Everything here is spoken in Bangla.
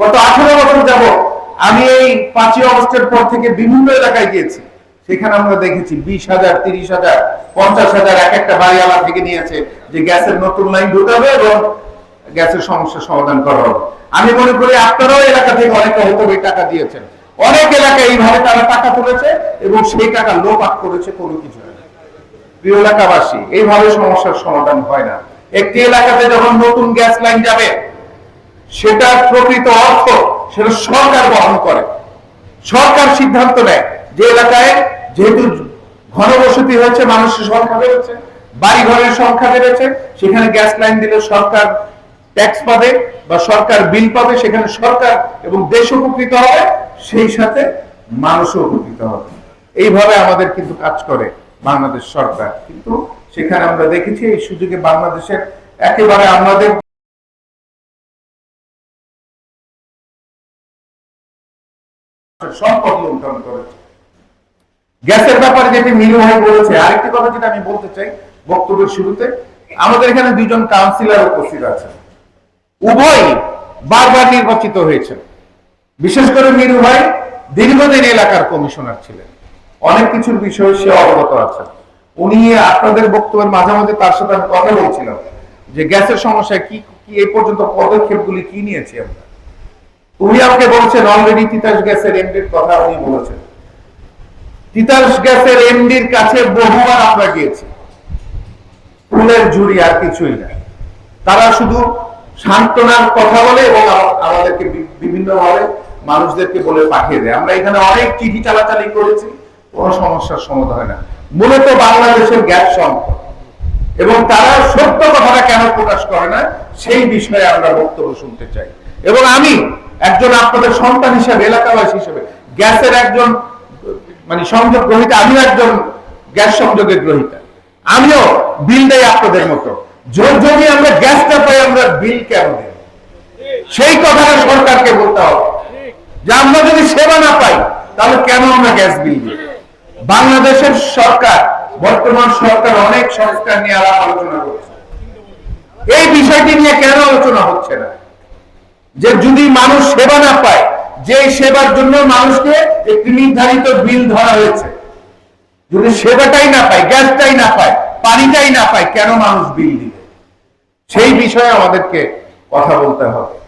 গত আঠারো বছর যাব আমি এই পাঁচই অগস্টের পর থেকে বিভিন্ন এলাকায় গিয়েছি। সেখানে আমরা দেখেছি বিশ হাজার, তিরিশ হাজার, পঞ্চাশ হাজার এক একটা বাড়ি আমার থেকে নিয়েছে যে গ্যাসের নতুন লাইন ঢুকাবে এবং গ্যাসের সমস্যার সমাধান করা হবে। আমি মনে করি আপনারাও এলাকা থেকে অনেকে হয়তো টাকা দিয়েছেন। অনেক এলাকায় এইভাবে তারা টাকা তুলেছে এবং সেই টাকা লোপাট করেছে কোনো কিছু প্রিয় এলাকাবাসী, এইভাবে সমস্যার সমাধান হয় না। একটি এলাকাতে যখন নতুন গ্যাস লাইন যাবে সেটার প্রকৃত অর্থ সেটা সরকার বহন করে। সরকার সিদ্ধান্ত নেয় যে এলাকায় যেহেতু ঘনবসতি হয়েছে, মানুষের সংখ্যা বেড়েছে বাড়ি ঘরের সংখ্যা বেড়েছে, সেখানে গ্যাস লাইন দিলে সরকার ট্যাক্স পাবে বা সরকার বিল পাবে, সেখানে সরকার এবং দেশ উপকৃত হবে, সেই সাথে মানুষও উপকৃত হবে। এইভাবে আমাদের কিন্তু কাজ করে বাংলাদেশ সরকার। কিন্তু সেখানে আমরা দেখেছি এই সুযোগে বাংলাদেশের একেবারে আমাদের গ্যাসের ব্যাপারে যেটি ভাই বলেছে, আরেকটি কথা যেটা আমি বলতে চাই বক্তব্যের শুরুতে, আমাদের এখানে কাউন্সিলর উপস্থিত আছেন। উভয় বারবার নির্বাচিত হয়েছেন। বিশেষ করে মিনু ভাই দীর্ঘদিন এলাকার কমিশনার ছিলেন। অনেক কিছুর বিষয়ে সে অবগত আছেন। উনি আপনাদের বক্তব্যের মাঝে মাঝে তার সাথে আমি কথা বলছিলাম যে গ্যাসের সমস্যায় কি কি এই পর্যন্ত পদক্ষেপগুলি কি নিয়েছি আমরা? উনি আমাকে বলছেন অলরেডি তিতাস গ্যাসের এমডির কথা উনি বলেছেন। তিতাস গ্যাসের এমডির কাছে বহুবার আমরা গিয়েছি। ফুলের ঝুড়ি আর কিছুই না। তারা শুধু সান্ত্বনার কথা বলে এবং আমাদেরকে বিভিন্ন ভাবে মানুষদেরকে বলে পাঠিয়ে দেয়। আমরা এখানে অনেক চিঠি চালাচালি করেছি, কোনো সমস্যার সমাধান হয় না। মূলত বাংলাদেশের গ্যাস সংকট এবং তারা সত্য কথাটা কেন প্রকাশ করে না? সেই বিষয়ে আমরা বক্তব্য শুনতে চাই। এবং আমি একজন আপনাদের সন্তান হিসেবে, এলাকাবাসী হিসেবে, গ্যাসের একজন মানে সংযোগ গ্রহিতা, আমিও একজন গ্যাস সংযোগের গ্রহিতা। আমিও বিল দেই আপনাদের মতো। যদি আমরা গ্যাসটা পাই, আমরা বিল কেন দেব? সেই কথাটা সরকারকে বলতে হবে। যে আমরা যদি সেবা না পাই, তাহলে কেন আমরা গ্যাস বিল দিই বাংলাদেশের সরকার, বর্তমান সরকার অনেক সংস্কার নিয়ে আলোচনা করছে। এই বিষয়টি নিয়ে কেন আলোচনা হচ্ছে না? যে যদি মানুষ সেবা না পায়, যে সেবার জন্য মানুষকে একটি নির্ধারিত বিল ধরা হয়েছে, যদি সেবাটাই না পায়, গ্যাসটাই না পায়, পানিটাই না পায়, কেন মানুষ বিল দিবে? সেই বিষয়ে আমাদেরকে কথা বলতে হবে।